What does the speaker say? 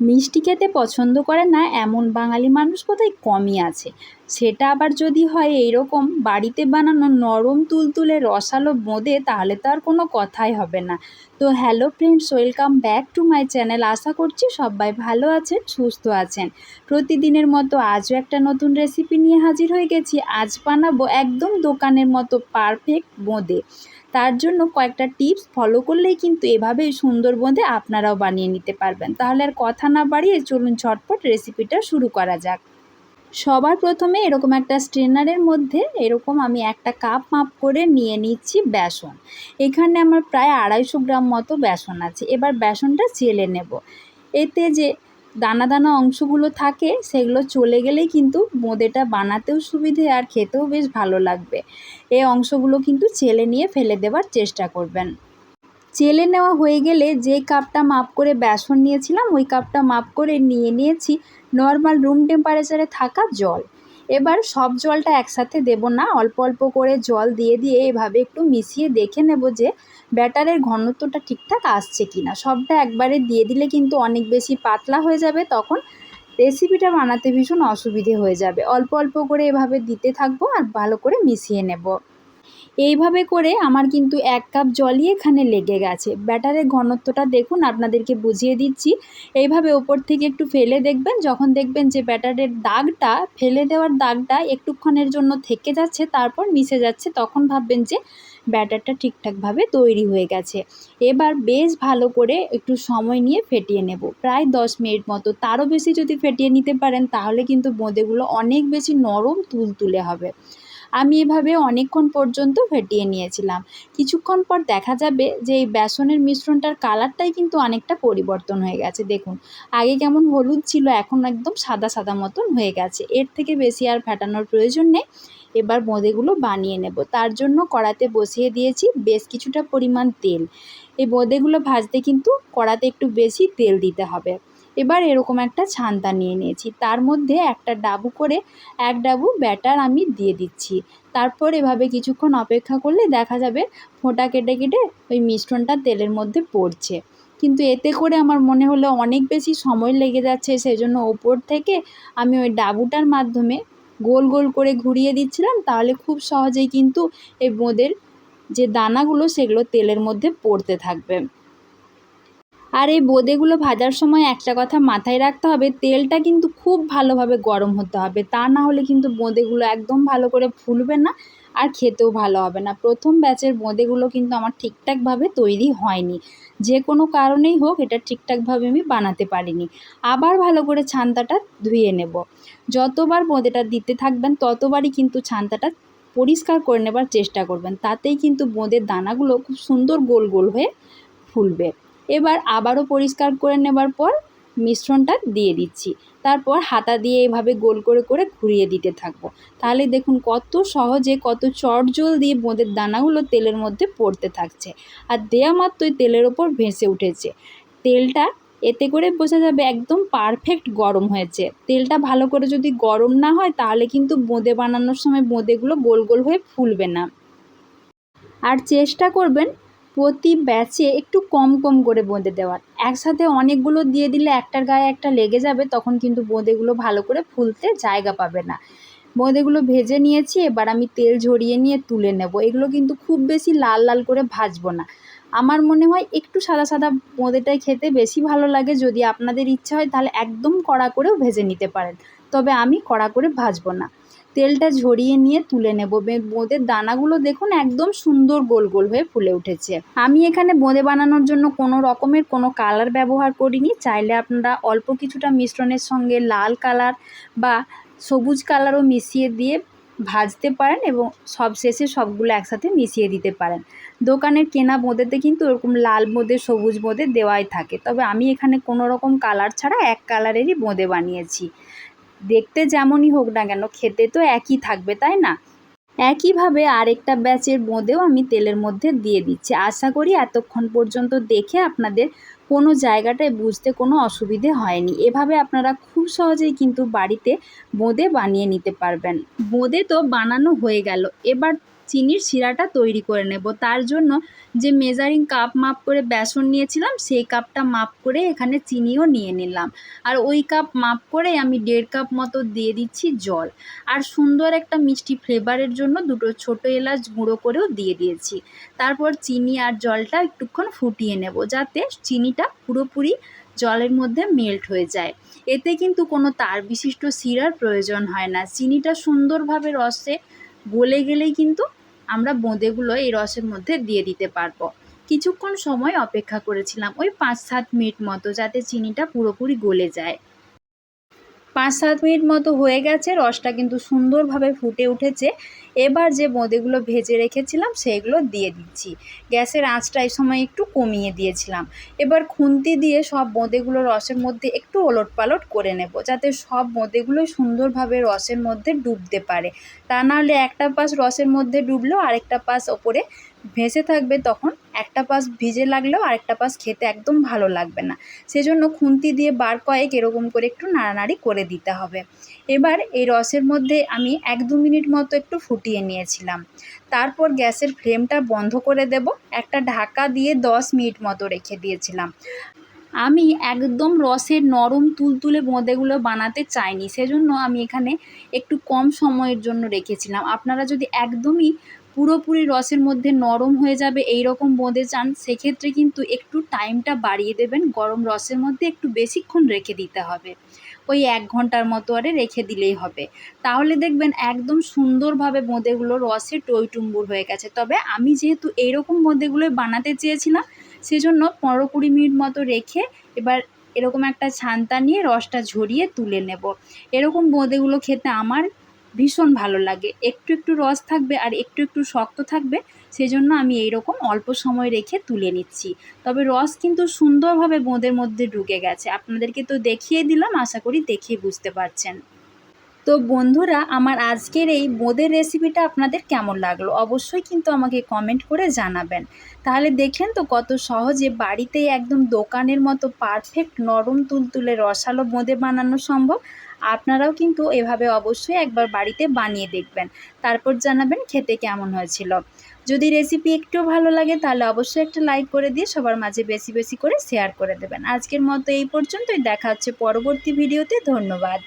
মিষ্টি খেতে পছন্দ করে না এমন বাঙালি মানুষ বোধহয় কমই আছে। সেটা আবার যদি হয় এইরকম বাড়িতে বানানো নরম তুলতুলে রসালো বোঁদে তাহলে তো আর কোনো কথাই হবে না। তো hello friends welcome back to my channel আশা করছি সবাই ভালো আছেন, সুস্থ আছেন। প্রতিদিনের মতো আজও একটা নতুন রেসিপি নিয়ে হাজির হয়ে গেছি। আজ বানাবো একদম দোকানের মতো পারফেক্ট বোঁদে তার জন্য কয়েকটা টিপস ফলো করলেই কিন্তু এভাবেই সুন্দর বোঁদে আপনারাও বানিয়ে নিতে পারবেন। তাহলে আর কথা না বাড়িয়ে চলুন ঝটপট রেসিপিটা শুরু করা যাক। সবার প্রথমে এরকম একটা স্ট্রেনারের মধ্যে এরকম আমি একটা কাপ মাপ করে নিয়ে নিচ্ছি বেসন। এখানে আমার প্রায় আড়াইশো গ্রাম মতো বেসন আছে। এবার বেসনটা চেলে নেব। এতে যে দানা দানা অংশগুলো থাকে, সেগুলো চলে গেলেই কিন্তু বোঁদেটা বানাতেও সুবিধে আর খেতেও বেশ ভালো লাগবে। এই অংশগুলো কিন্তু চেলে নিয়ে ফেলে দেওয়ার চেষ্টা করবেন। চেলে নেওয়া হয়ে গেলে যে কাপটা মাপ করে বেসন নিয়েছিলাম, ওই কাপটা মাপ করে নিয়ে নিয়েছি। নর্মাল রুম টেম্পারেচারে থাকা জল। এবার সব জলটা একসাথে দেব না। অল্প অল্প করে জল দিয়ে দিয়ে এভাবে একটু মিশিয়ে দেখে নেব যে ব্যাটারের ঘনত্বটা ঠিকঠাক আসছে কি না সবটা একবারে দিয়ে দিলে কিন্তু অনেক বেশি পাতলা হয়ে যাবে, তখন রেসিপিটা বানাতে ভীষণ অসুবিধে হয়ে যাবে। অল্প অল্প করে এভাবে দিতে থাকব আর ভালো করে মিশিয়ে নেব। এইভাবে করে আমার কিন্তু এক কাপ জলই এখানে লেগে গেছে। ব্যাটারের ঘনত্বটা দেখুন, আপনাদেরকে বুঝিয়ে দিচ্ছি। এইভাবে ওপর থেকে একটু ফেলে দেখবেন, যখন দেখবেন যে ব্যাটারের দাগটা, ফেলে দেওয়ার দাগটা একটুক্ষণের জন্য থেকে যাচ্ছে, তারপর মিশে যাচ্ছে, তখন ভাববেন যে ব্যাটারটা ঠিকঠাকভাবে তৈরি হয়ে গেছে। এবার বেশ ভালো করে একটু সময় নিয়ে ফেটিয়ে নেব। প্রায় দশ মিনিট মতো। তারও বেশি যদি ফেটিয়ে নিতে পারেন, তাহলে কিন্তু বোঁদেগুলো অনেক বেশি নরম তুলতুলে হবে। আমি এভাবে অনেকক্ষণ পর্যন্ত ফেটিয়ে নিয়েছিলাম। কিছুক্ষণ পর দেখা যাবে যে এই বেসনের মিশ্রণটার কালারটাই কিন্তু অনেকটা পরিবর্তন হয়ে গেছে। দেখুন, আগে কেমন হলুদ ছিল, এখন একদম সাদা সাদা মতন হয়ে গেছে। এর থেকে বেশি আর ফেটানোর প্রয়োজন নেই। এবার বোঁদেগুলো বানিয়ে নেব। তার জন্য কড়াতে বসিয়ে দিয়েছি বেশ কিছুটা পরিমাণ তেল। এই বোঁদেগুলো ভাজতে কিন্তু কড়াতে একটু বেশি তেল দিতে হবে। এবার এরকম একটা ছান্তা নিয়ে নিয়েছি। তার মধ্যে একটা ডাবু করে এক ডাবু ব্যাটার আমি দিয়ে দিচ্ছি। তারপর এভাবে কিছুক্ষণ অপেক্ষা করলে দেখা যাবে ফোঁটা কেটে কেটে ওই মিশ্রণটা তেলের মধ্যে পড়ছে। কিন্তু এতে করে আমার মনে হলো অনেক বেশি সময় লেগে যাচ্ছে, সেজন্য ওপর থেকে আমি ওই ডাবুটার মাধ্যমে গোল গোল করে ঘুরিয়ে দিচ্ছিলাম। তাহলে খুব সহজেই কিন্তু এই বোঁদের যে দানাগুলো, সেগুলো তেলের মধ্যে পড়তে থাকবে। আর এই বোঁদেগুলো ভাজার সময় একটা কথা মাথায় রাখতে হবে, তেলটা কিন্তু খুব ভালোভাবে গরম হতে হবে। তা না হলে কিন্তু বোঁদেগুলো একদম ভালো করে ফুলবে না আর খেতেও ভালো হবে না। প্রথম ব্যাচের বোঁদেগুলো কিন্তু আমার ঠিকঠাকভাবে তৈরি হয়নি। যে কোনো কারণেই হোক এটা ঠিকঠাকভাবে আমি বানাতে পারিনি। আবার ভালো করে ছান্তাটা ধুয়ে নেব। যতবার বোঁদেটা দিতে থাকবেন ততবারই কিন্তু ছান্তাটা পরিষ্কার করে নেবার চেষ্টা করবেন। তাতেই কিন্তু বোঁদের দানাগুলো খুব সুন্দর গোল গোল হয়ে ফুলবে। এবার আবারও পরিষ্কার করে নেবার পর মিশ্রণটা দিয়ে দিচ্ছি। তারপর হাতা দিয়ে এভাবে গোল করে করে ঘুরিয়ে দিতে থাকব। তাহলে দেখুন কত সহজে, কত চটজল দিয়ে বোঁদের দানাগুলো তেলের মধ্যে পড়তে থাকছে। আর দেয়া মাত্রই তেলের ওপর ভেসে উঠেছে। তেলটা এতে করে বোঝা যাবে একদম পারফেক্ট গরম হয়েছে। তেলটা ভালো করে যদি গরম না হয়, তাহলে কিন্তু বোঁদে বানানোর সময় বোঁদেগুলো গোল গোল হয়ে ফুলবে না। আর চেষ্টা করবেন প্রতি ব্যাচে একটু কম কম করে বোঁদে দেওয়ার। একসাথে অনেকগুলো দিয়ে দিলে একটার গায়ে একটা লেগে যাবে, তখন কিন্তু বোঁদেগুলো ভালো করে ফুলতে জায়গা পাবে না। বোঁদেগুলো ভেজে নিয়েছি, এবার আমি তেল ঝরিয়ে নিয়ে তুলে নেব। এগুলো কিন্তু খুব বেশি লাল লাল করে ভাজবো না। আমার মনে হয় একটু সাদা সাদা বোঁদেটাই খেতে বেশি ভালো লাগে। যদি আপনাদের ইচ্ছা হয় তাহলে একদম কড়া করেও ভেজে নিতে পারেন। তবে আমি কড়া করে ভাজবো না। তেলটা ঝরিয়ে নিয়ে তুলে নেব। বোঁদের দানাগুলো দেখুন একদম সুন্দর গোল গোল হয়ে ফুলে উঠেছে। আমি এখানে বোঁদে বানানোর জন্য কোনো রকমের কোনো কালার ব্যবহার করিনি। চাইলে আপনারা অল্প কিছুটা মিশ্রণের সঙ্গে লাল কালার বা সবুজ কালারও মিশিয়ে দিয়ে ভাজতে পারেন এবং সব শেষে সবগুলো একসাথে মিশিয়ে দিতে পারেন। দোকানের কেনা বোঁদেতে কিন্তু ওরকম লাল বোঁদে, সবুজ বোঁদে দেওয়াই থাকে। তবে আমি এখানে কোনো রকম কালার ছাড়া এক কালারেরই বোঁদে বানিয়েছি। দেখতে যেমনই হোক না কেন, খেতে তো একই থাকবে, তাই না? একইভাবে আরেকটা ব্যাচের বোঁদেও আমি তেলের মধ্যে দিয়ে দিচ্ছি। আশা করি এতক্ষণ পর্যন্ত দেখে আপনাদের কোনো জায়গাটায় বুঝতে কোনো অসুবিধে হয়নি। এভাবে আপনারা খুব সহজেই কিন্তু বাড়িতে বোঁদে বানিয়ে নিতে পারবেন। বোঁদে তো বানানো হয়ে গেল। এবার চিনির শিরাটা তৈরি করে নেব। তার জন্য যে মেজারিং কাপ মাপ করে বেসন নিয়েছিলাম, সেই কাপটা মাপ করে এখানে চিনিও নিয়ে নিলাম। আর ওই কাপ মাপ করে আমি দেড় কাপ মতো দিয়ে দিচ্ছি জল। আর সুন্দর একটা মিষ্টি ফ্লেভারের জন্য দুটো ছোটো এলাচ গুঁড়ো করেও দিয়ে দিয়েছি। তারপর চিনি আর জলটা একটুক্ষণ ফুটিয়ে নেব যাতে চিনিটা পুরোপুরি জলের মধ্যে মেল্ট হয়ে যায়। এতে কিন্তু কোনো তার বিশিষ্ট শিরার প্রয়োজন হয় না। চিনিটা সুন্দরভাবে রসে গলে গেলেই কিন্তু আমরা বোঁদেগুলো এই রসের মধ্যে দিয়ে দিতে পারব। কিছুক্ষণ সময় অপেক্ষা করেছিলাম, ওই পাঁচ সাত মিনিট মতো, যাতে চিনিটা পুরোপুরি গলে যায়। পাঁচ সাত মিনিট মতো হয়ে গেছে, রসটা কিন্তু সুন্দরভাবে ফুটে উঠেছে। এবার যে বোঁদেগুলো ভেজে রেখেছিলাম, সেগুলো দিয়ে দিচ্ছি। গ্যাসের আঁচটা এই সময় একটু কমিয়ে দিয়েছিলাম। এবার খুন্তি দিয়ে সব বোঁদেগুলো রসের মধ্যে একটু ওলট পালট করে নেব, যাতে সব বোঁদেগুলো সুন্দরভাবে রসের মধ্যে ডুবতে পারে। তা নাহলে একটা পাশ রসের মধ্যে ডুবলেও আরেকটা পাশ ওপরে ভেসে থাকবে, তখন একটা পাশ ভিজে লাগলেও আরেকটা পাশ খেতে একদম ভালো লাগবে না। সেজন্য খুন্তি দিয়ে বার কয়েক এরকম করে একটু নাড়ানাড়ি করে দিতে হবে। এবার এই রসের মধ্যে আমি এক দু মিনিট মতো একটু ফুটিয়ে নিয়েছিলাম। তারপর গ্যাসের ফ্লেমটা বন্ধ করে দেব। একটা ঢাকা দিয়ে দশ মিনিট মতো রেখে দিয়েছিলাম। আমি একদম রসের নরম তুলতুলে বোঁদেগুলো বানাতে চাইনি। সেজন্য আমি এখানে একটু কম সময়ের জন্য রেখেছিলাম। আপনারা যদি একদমই পুরোপুরি রসের মধ্যে নরম হয়ে যাবে এই রকম বোঁদে চান, সেক্ষেত্রে কিন্তু একটু টাইমটা বাড়িয়ে দেবেন। গরম রসের মধ্যে একটু বেশিক্ষণ রেখে দিতে হবে। ওই এক ঘণ্টার মতো আরে রেখে দিলেই হবে। তাহলে দেখবেন একদম সুন্দরভাবে বোঁদেগুলো রসে টইটুম্বুর হয়ে গেছে। তবে আমি যেহেতু এইরকম বোঁদেগুলোই বানাতে চেয়েছিলাম, সেজন্য পনেরো কুড়ি মিনিট মতো রেখে এবার এরকম একটা ছান্তা নিয়ে রসটা ঝরিয়ে তুলে নেব। এরকম বোঁদেগুলো খেতে আমার ভীষণ ভালো লাগে। একটু একটু রস থাকবে আর একটু একটু শক্ত থাকবে, সেজন্য আমি এইরকম অল্প সময় রেখে তুলে নিচ্ছি। তবে রস কিন্তু সুন্দরভাবে বোঁদের মধ্যে ঢুকে গেছে। আপনাদেরকে তো দেখিয়ে দিলাম, আশা করি দেখিয়ে বুঝতে পারছেন। তো বন্ধুরা, আমার আজকের এই বোঁদের রেসিপিটা আপনাদের কেমন লাগল? অবশ্যই কিন্তু আমাকে কমেন্ট করে জানাবেন। তাহলে দেখলেন তো কত সহজে বাড়িতেই একদম দোকানের মতো পারফেক্ট নরম তুলতুলে রসালো বোঁদে বানানো সম্ভব। আপনারাও কিন্তু এভাবে অবশ্যই একবার বাড়িতে বানিয়ে দেখবেন। তারপর জানাবেন খেতে কেমন হয়েছিল। যদি রেসিপি একটু ভালো লাগে তাহলে অবশ্যই একটা লাইক করে দিয়ে সবার মাঝে বেশি বেশি করে শেয়ার করে দেবেন। আজকের মতো এই পর্যন্তই। দেখা হচ্ছে পরবর্তী ভিডিওতে ধন্যবাদ।